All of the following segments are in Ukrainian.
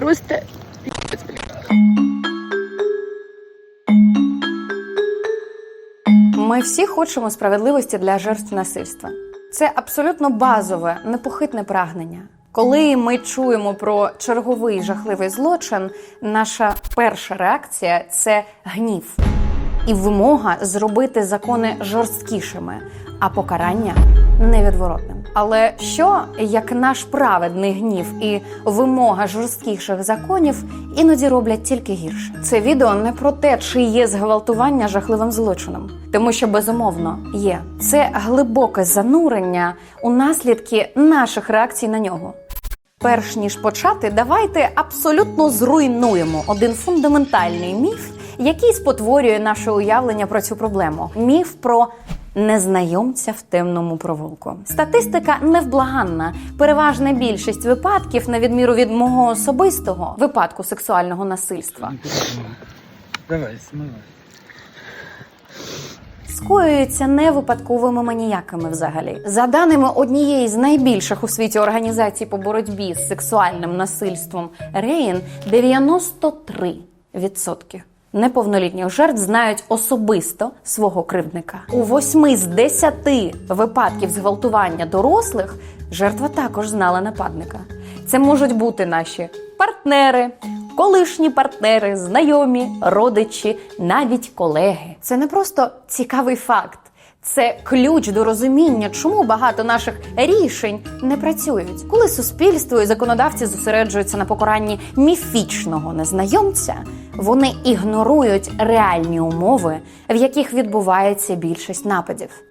просто пиздец. Ми всі хочемо справедливості для жертв насильства. Це абсолютно базове, непохитне прагнення. Коли ми чуємо про черговий жахливий злочин, наша перша реакція це гнів і вимога зробити закони жорсткішими, а покарання невідворотним. Але що як наш праведний гнів і вимога жорсткіших законів іноді роблять тільки гірше? Це відео не про те, чи є зґвалтування жахливим злочином, тому що безумовно є. Це глибоке занурення у наслідки наших реакцій на нього. Перш ніж почати, давайте абсолютно зруйнуємо один фундаментальний міф, який спотворює наше уявлення про цю проблему. Міф про незнайомця в темному провулку. Статистика невблаганна. Переважна більшість випадків, на відміру від мого особистого випадку сексуального насильства, Давай, смывай. скоюються не випадковими маніяками взагалі. За даними однієї з найбільших у світі організацій по боротьбі з сексуальним насильством Рейн, 93% неповнолітніх жертв знають особисто свого кривдника. У восьми з десяти випадків зґвалтування дорослих жертва також знала нападника. Це можуть бути наші партнери, колишні партнери, знайомі, родичі, навіть колеги. Це не просто цікавий факт. Це ключ до розуміння, чому багато наших рішень не працюють. Коли суспільство і законодавці зосереджуються на покаранні міфічного незнайомця, вони ігнорують реальні умови, в яких відбувається більшість нападів.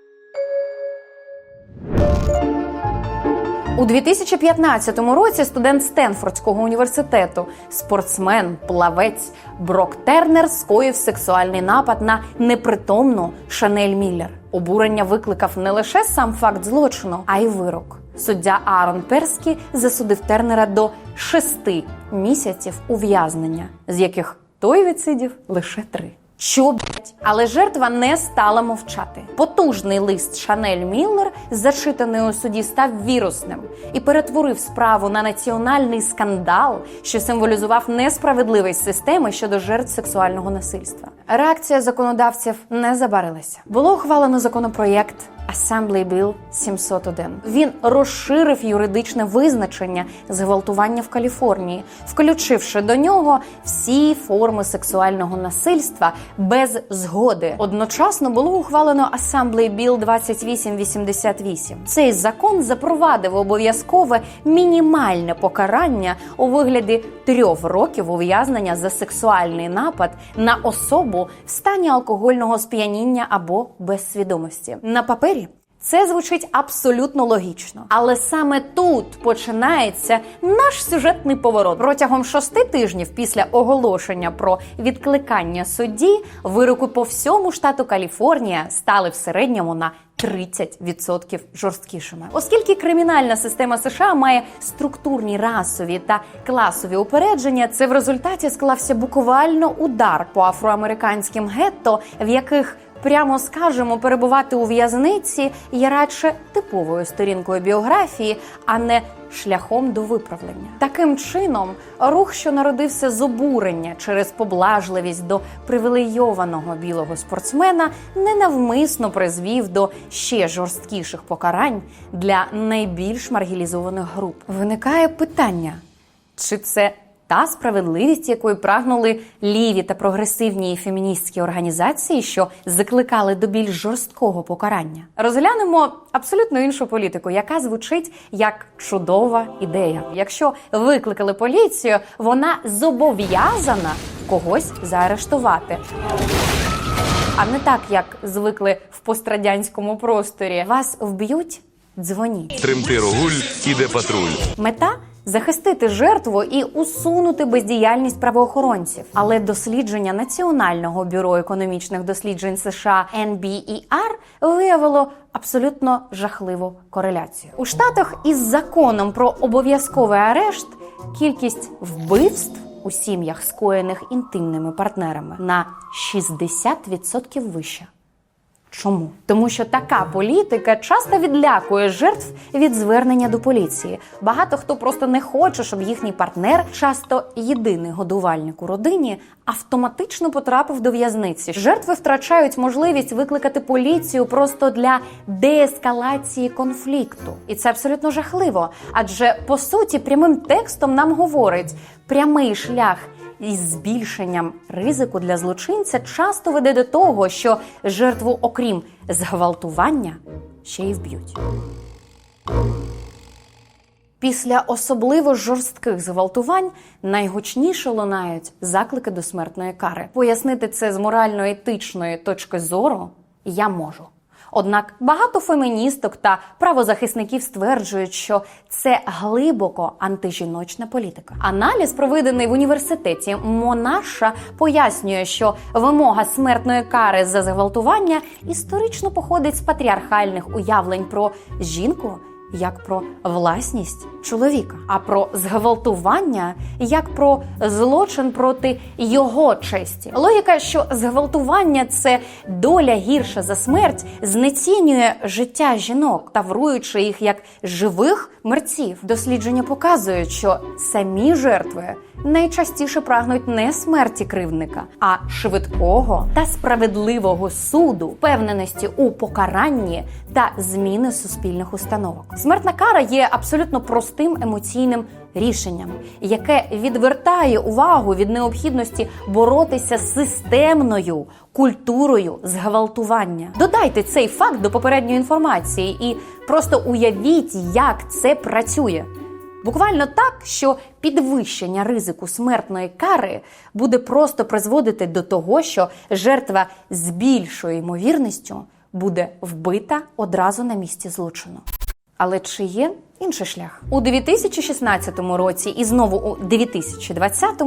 У 2015 році студент Стенфордського університету, спортсмен, плавець Брок Тернер скоїв сексуальний напад на непритомну Шанель Міллер. Обурення викликав не лише сам факт злочину, а й вирок. Суддя Аарон Перскі засудив Тернера до шести місяців ув'язнення, з яких той відсидів лише три. Що блять? Але жертва не стала мовчати. Потужний лист Шанель Міллер, зачитаний у суді, став вірусним і перетворив справу на національний скандал, що символізував несправедливість системи щодо жертв сексуального насильства. Реакція законодавців не забарилася. Було ухвалено законопроєкт Assembly Bill 701. Він розширив юридичне визначення зґвалтування в Каліфорнії, включивши до нього всі форми сексуального насильства без згоди. Одночасно було ухвалено Assembly Bill 2888. Цей закон запровадив обов'язкове мінімальне покарання у вигляді трьох років ув'язнення за сексуальний напад на особу в стані алкогольного сп'яніння або без свідомості. На папері це звучить абсолютно логічно, але саме тут починається наш сюжетний поворот. Протягом шести тижнів після оголошення про відкликання судді вироки по всьому штату Каліфорнія стали в середньому на 30% жорсткішими, оскільки кримінальна система США має структурні расові та класові упередження, це в результаті склався буквально удар по афроамериканським гетто, в яких Прямо скажемо, перебувати у в'язниці є радше типовою сторінкою біографії, а не шляхом до виправлення. Таким чином, рух, що народився з обурення через поблажливість до привілейованого білого спортсмена, ненавмисно призвів до ще жорсткіших покарань для найбільш маргілізованих груп. Виникає питання: чи це та справедливість, якої прагнули ліві та прогресивні феміністські організації, що закликали до більш жорсткого покарання. Розглянемо абсолютно іншу політику, яка звучить як чудова ідея. Якщо викликали поліцію, вона зобов'язана когось заарештувати. А не так, як звикли в пострадянському просторі. Вас вб'ють, дзвоніть. Тремти рогуль, іде патруль. Мета захистити жертву і усунути бездіяльність правоохоронців. Але дослідження Національного бюро економічних досліджень США NBER виявило абсолютно жахливу кореляцію. У штатах із законом про обов'язковий арешт кількість вбивств у сім'ях, скоєних інтимними партнерами, на 60% вища. Чому? Тому що така політика часто відлякує жертв від звернення до поліції. Багато хто просто не хоче, щоб їхній партнер, часто єдиний годувальник у родині, автоматично потрапив до в'язниці. Жертви втрачають можливість викликати поліцію просто для деескалації конфлікту, і це абсолютно жахливо. Адже по суті, прямим текстом нам говорить прямий шлях із збільшенням ризику для злочинця часто веде до того, що жертву, окрім зґвалтування, ще й вб'ють. Після особливо жорстких зґвалтувань найгучніше лунають заклики до смертної кари. Пояснити це з морально-етичної точки зору я можу. Однак багато феміністок та правозахисників стверджують, що це глибоко антижіночна політика. Аналіз, проведений в університеті Монаша, пояснює, що вимога смертної кари за зґвалтування історично походить з патріархальних уявлень про жінку як про власність чоловіка, а про зґвалтування як про злочин проти його честі. Логіка, що зґвалтування це доля гірша за смерть, знецінює життя жінок, тавруючи їх як живих мерців. Дослідження показують, що самі жертви найчастіше прагнуть не смерті кривдника, а швидкого та справедливого суду, впевненості у покаранні та зміни суспільних установок. Смертна кара є абсолютно простим емоційним рішенням, яке відвертає увагу від необхідності боротися з системною культурою зґвалтування. Додайте цей факт до попередньої інформації і просто уявіть, як це працює. Буквально так, що підвищення ризику смертної кари буде просто призводити до того, що жертва з більшою ймовірністю буде вбита одразу на місці злочину. Але чи є інший шлях у 2016 році і знову у 2020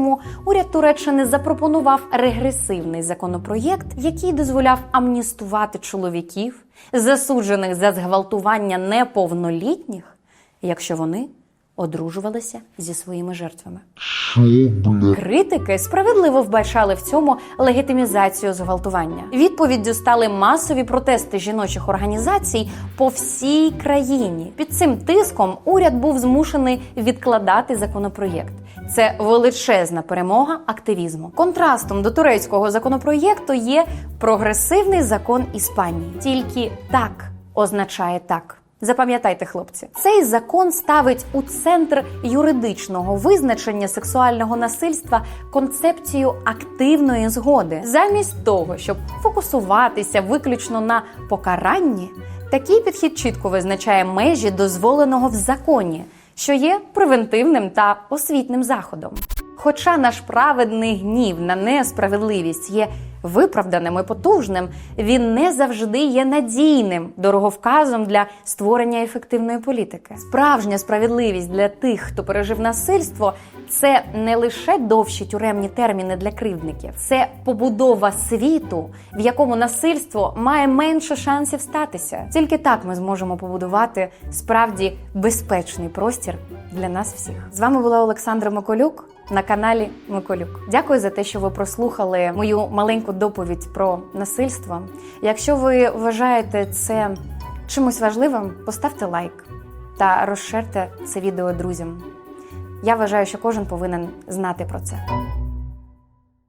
уряд Туреччини запропонував регресивний законопроєкт, який дозволяв амністувати чоловіків, засуджених за зґвалтування неповнолітніх, якщо вони одружувалися зі своїми жертвами. Критики справедливо вбачали в цьому легітимізацію зґвалтування. Відповіддю стали масові протести жіночих організацій по всій країні. Під цим тиском уряд був змушений відкладати законопроєкт. Це величезна перемога активізму. Контрастом до турецького законопроєкту є прогресивний закон Іспанії. Тільки так означає так. Запам'ятайте, хлопці, цей закон ставить у центр юридичного визначення сексуального насильства концепцію активної згоди. Замість того, щоб фокусуватися виключно на покаранні, такий підхід чітко визначає межі дозволеного в законі, що є превентивним та освітним заходом. Хоча наш праведний гнів на несправедливість є виправданим і потужним, він не завжди є надійним дороговказом для створення ефективної політики. Справжня справедливість для тих, хто пережив насильство, це не лише довші тюремні терміни для кривдників, це побудова світу, в якому насильство має менше шансів статися. Тільки так ми зможемо побудувати справді безпечний простір для нас всіх. З вами була Олександра Миколюк на каналі Миколюк. Дякую за те, що ви прослухали мою маленьку доповідь про насильство. Якщо ви вважаєте це чимось важливим, поставте лайк та розширте це відео друзям. Я вважаю, що кожен повинен знати про це.